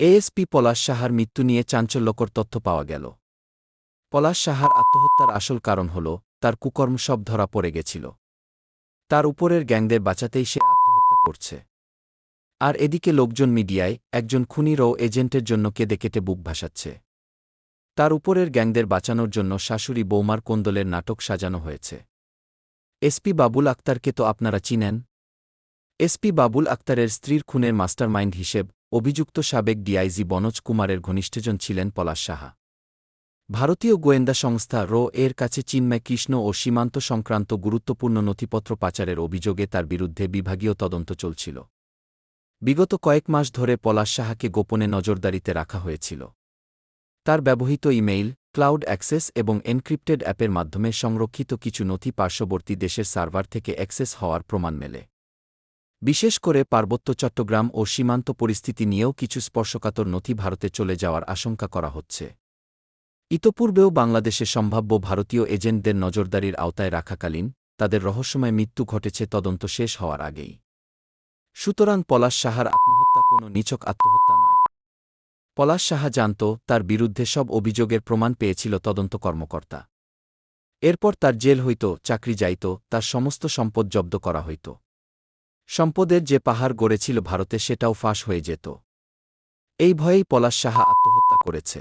ASP পলাশ সাহার মৃত্যু নিয়ে চাঞ্চল্যকর তথ্য পাওয়া গেল। পলাশ সাহার আত্মহত্যার আসল কারণ হল, তার কুকর্ম সব ধরা পড়ে গেছিল। তার উপরের গ্যাংদের বাঁচাতেই সে আত্মহত্যা করছে। আর এদিকে লোকজন মিডিয়ায় একজন খুনির ও এজেন্টের জন্য কেঁদে কেটে বুক ভাসাচ্ছে। তার উপরের গ্যাংদের বাঁচানোর জন্য শাশুড়ি বৌমার কোন্দলের নাটক সাজানো হয়েছে। এসপি বাবুল আক্তারকে তো আপনারা চিনেন? এসপি বাবুল আক্তারের স্ত্রীর খুনের মাস্টারমাইন্ড হিসেব অভিযুক্ত সাবেক ডিআইজি বনোজ কুমারের ঘনিষ্ঠজন ছিলেন পলাশ সাহা। ভারতীয় গোয়েন্দা সংস্থা রো এর কাছে চিন্ময় কৃষ্ণ ও সীমান্ত সংক্রান্ত গুরুত্বপূর্ণ নথিপত্র পাচারের অভিযোগে তার বিরুদ্ধে বিভাগীয় তদন্ত চলছিল। বিগত কয়েক মাস ধরে পলাশ সাহাকে গোপনে নজরদারিতে রাখা হয়েছিল। তার ব্যবহৃত ইমেইল, ক্লাউড অ্যাক্সেস এবং এনক্রিপ্টেড অ্যাপের মাধ্যমে সংরক্ষিত কিছু নথি পার্শ্ববর্তী দেশের সার্ভার থেকে অ্যাক্সেস হওয়ার প্রমাণ মেলে। বিশেষ করে পার্বত্য চট্টগ্রাম ও সীমান্ত পরিস্থিতি নিয়েও কিছু স্পর্শকাতর নথি ভারতে চলে যাওয়ার আশঙ্কা করা হচ্ছে। ইতপূর্বেও বাংলাদেশে সম্ভাব্য ভারতীয় এজেন্টদের নজরদারির আওতায় রাখাকালীন তাদের রহস্যময় মৃত্যু ঘটেছে তদন্ত শেষ হওয়ার আগেই। সুতরাং পলাশ সাহার আত্মহত্যা কোনো নিছক আত্মহত্যা নয়। পলাশ সাহা জানত তার বিরুদ্ধে সব অভিযোগের প্রমাণ পেয়েছিল তদন্ত কর্মকর্তা। এরপর তার জেল হইত, চাকরি যাইত, তার সমস্ত সম্পদ জব্দ করা হইত। সম্পদের যে পাহাড় গড়েছিল ভারতে সেটাও ফাঁস হয়ে যেত। এই ভয়েই পলাশ সাহা আত্মহত্যা করেছে।